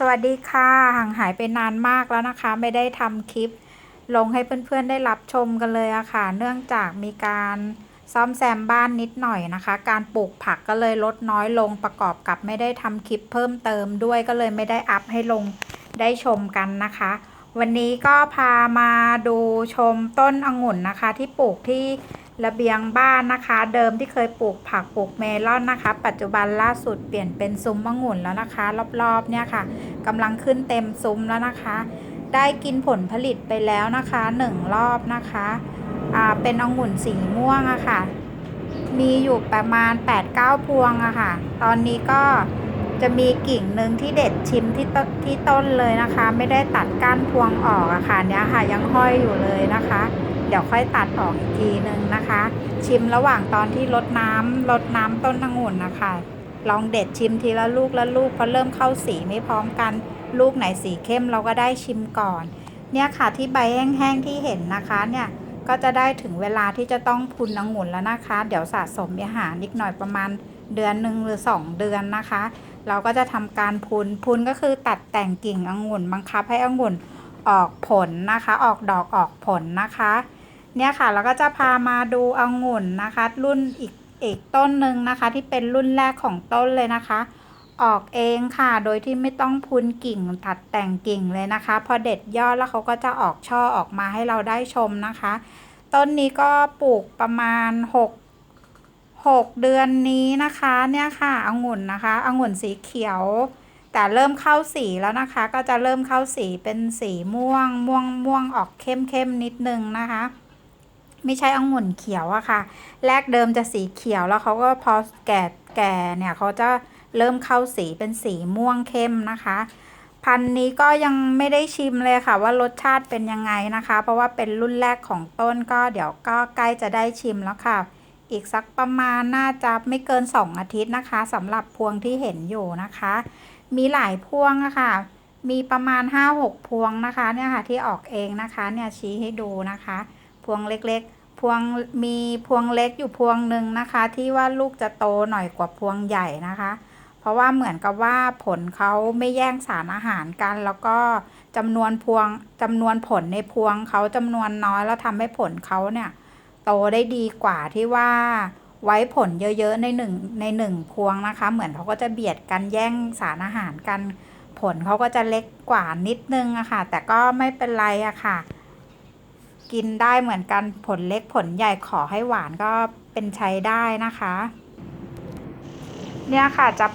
สวัสดีค่ะห่างหายไปนานมากแล้วนะคะ ไม่ได้ทำคลิป ลงให้เพื่อนๆได้รับชมกันเลยอะค่ะ เนื่องจากมีการซ่อมแซมบ้านนิดหน่อยนะคะ การปลูกผักก็เลยลดน้อยลงประกอบกับไม่ได้ทำคลิปเพิ่มเติมด้วยก็เลยไม่ได้อัพให้ลงได้ชมกันนะคะ วันนี้ก็พามาดูชมต้นองุ่นนะคะ ที่ปลูกที่ ระเบียงบ้านนะคะ เดิมที่เคยปลูกผักปลูกเมลอนนะคะ ปัจจุบันล่าสุดเปลี่ยนเป็นซุ้มองุ่นแล้วนะคะ รอบๆเนี่ยค่ะกำลังขึ้นเต็มซุ้มแล้วนะคะ ได้กินผลผลิตไปแล้วนะคะหนึ่งรอบนะคะอ่าเป็นองุ่นสีม่วงอะค่ะ มีอยู่ประมาณ 8-9 พวงอะค่ะ ตอนนี้ก็จะมีกิ่งหนึ่งที่เด็ดชิมที่ต้นที่ต้นเลยนะคะ ไม่ได้ตัดก้านพวงออกอะค่ะเนี่ยค่ะยังห้อยอยู่เลยนะคะ เดี๋ยวค่อยตัดออกอีกทีหนึ่งนะคะ ชิมระหว่างตอนที่ลดน้ำลดน้ำต้นองุ่นนะคะ ลองเด็ดชิมทีละลูกละลูกเพราะเริ่มเข้าสีไม่พร้อมกัน ลูกไหนสีเข้มเราก็ได้ชิมก่อน เนี่ยค่ะที่ใบแห้งๆที่เห็นนะคะเนี่ยก็จะได้ถึงเวลาที่จะต้องพุนองุ่นแล้วนะคะ เดี๋ยวสะสมอาหารอีกหน่อยประมาณเดือนหนึ่งหรือ 2 เดือนนะคะ เราก็จะทำการพุนพุนก็คือตัดแต่งกิ่งองุ่นบังคับให้องุ่น ออกผลนะคะ ออกดอกออกผลนะคะ เนี่ยค่ะเราก็จะพามาดูองุ่นนะคะ รุ่นอีกอีกต้นหนึ่งนะคะ ที่เป็นรุ่นแรกของต้นเลยนะคะ ออกเองค่ะ โดยที่ไม่ต้องพุนกิ่งตัดแต่งกิ่งเลยนะคะ พอเด็ดยอดแล้วเขาก็จะออกช่อออกมาให้เราได้ชมนะคะ ต้นนี้ก็ปลูกประมาณ 6 6 เดือนนี้นะคะเนี่ยค่ะองุ่นนะคะองุ่นสีเขียว แต่เริ่มเข้าสีแล้วนะคะ ก็จะเริ่มเข้าสีเป็นสีม่วง ม่วงม่วงออกเข้มเข้มนิดนึงนะคะ ไม่ใช่องุ่นเขียวอะค่ะ แรกเดิมจะสีเขียวแล้วเขาก็พอแก่แก่เนี่ยเขาจะเริ่มเข้าสีเป็นสีม่วงเข้มนะคะ พันนี้ก็ยังไม่ได้ชิมเลยค่ะ ว่ารสชาติเป็นยังไงนะคะ เพราะว่าเป็นรุ่นแรกของต้นก็เดี๋ยวก็ใกล้จะได้ชิมแล้วค่ะ อีกสักประมาณน่าจะไม่เกิน 2 อาทิตย์นะคะสำหรับพวงที่เห็นอยู่นะคะ มีหลายพวงอะค่ะ มีประมาณ 5-6 พวงนะคะเนี่ยค่ะที่ออกเองนะคะเนี่ยชี้ให้ดูนะคะ พวงเล็กๆ พวงมีพวงเล็กอยู่พวงหนึ่งนะคะ ที่ว่าลูกจะโตหน่อยกว่าพวงใหญ่นะคะ เพราะว่าเหมือนกับว่าผลเขาไม่แย่งสารอาหารกัน แล้วก็จำนวนพวงจำนวนผลในพวงเขาจำนวนน้อยแล้วทำให้ผลเขาเนี่ย โตได้ดีกว่าที่ว่าไว้ผลเยอะๆในหนึ่งในหนึ่งพวงนะคะ เหมือนเขาก็จะเบียดกันแย่งสารอาหารกัน ผลเขาก็จะเล็กกว่านิดนึงอะค่ะ แต่ก็ไม่เป็นไรอะค่ะ กินได้เหมือนกันผลเล็กผลใหญ่ขอให้หวานก็เป็นใช้ได้นะคะ เนี่ยค่ะจะ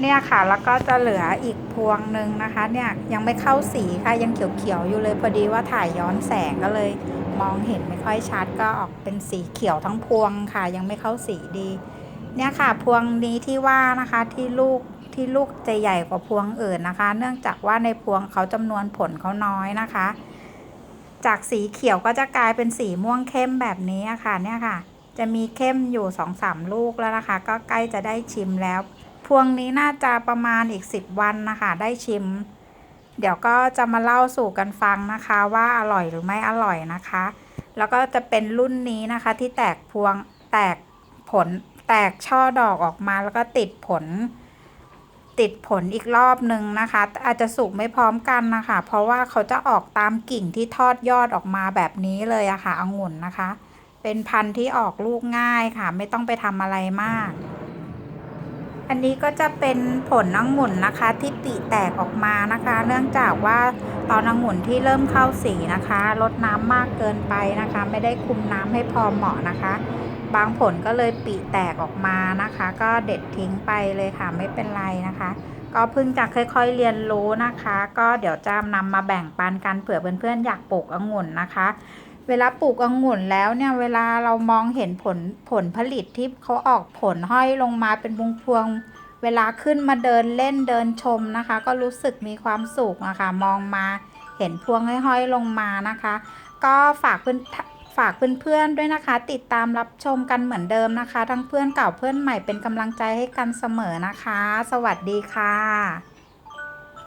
เนี่ยค่ะแล้วก็จะเหลืออีกพวงหนึ่งนะคะ เนี่ยยังไม่เข้าสีค่ะยังเขียวๆอยู่เลยพอดีว่าถ่ายย้อนแสงก็เลย มองเห็นไม่ค่อยชัดก็ออกเป็นสีเขียวทั้งพวงค่ะ ยังไม่เข้าสีดี เนี่ยค่ะพวงนี้ที่ว่านะคะที่ลูกที่ลูกจะใหญ่กว่าพวงอื่นนะคะ เนื่องจากว่าในพวงเขาจำนวนผลเขาน้อยนะคะ จากสีเขียวก็จะกลายเป็นสีม่วงเข้มแบบนี้ะค่ะเนี่ยค่ะ จะมีเข้มอยู่2องสามลูกแล้วนะคะ ก็ใกล้จะได้ชิมแล้ว พวงนี้น่าจะประมาณอีก10วันนะคะ ได้ชิม เดี๋ยวก็จะมาเล่าสู่กันฟังนะคะว่าอร่อยหรือไม่อร่อยนะคะ แล้วก็จะเป็นรุ่นนี้นะคะที่แตกพวงแตกผลแตกช่อดอกออกมาแล้วก็ติดผล ติดผลอีกรอบหนึ่งนะคะ อาจจะสุกไม่พร้อมกันนะคะ เพราะว่าเขาจะออกตามกิ่งที่ทอดยอดออกมาแบบนี้เลยอะค่ะองุ่นนะคะ เป็นพันธุ์ที่ออกลูกง่ายค่ะ ไม่ต้องไปทำอะไรมาก อันนี้ก็จะเป็นผลองุ่นนะคะที่ปีแตกออกมานะคะ เนื่องจากว่าตอนองุ่นที่เริ่มเข้าสีนะคะลดน้ำมากเกินไปนะคะ ไม่ได้คุมน้ำให้พอเหมาะนะคะ บางผลก็เลยปีแตกออกมานะคะ ก็เด็ดทิ้งไปเลยค่ะไม่เป็นไรนะคะ ก็เพิ่งจะค่อยๆเรียนรู้นะคะ ก็เดี๋ยวจะนำมาแบ่งปันกันเผื่อเพื่อนๆอยากปลูกองุ่นนะคะ เวลาปลูกองุ่นแล้วเนี่ยเวลาเรามองเห็นผลผลผลิตที่เขาออกผลห้อยลงมาเป็นพวง เวลาขึ้นมาเดินเล่นเดินชมนะคะ ก็รู้สึกมีความสุขนะคะมองมาเห็นพวงห้อยๆลงมานะคะ ก็ฝากเพื่อนฝากเพื่อนๆด้วยนะคะ ติดตามรับชมกันเหมือนเดิมนะคะ ทั้งเพื่อนเก่าเพื่อนใหม่เป็นกำลังใจให้กันเสมอนะคะ สวัสดีค่ะ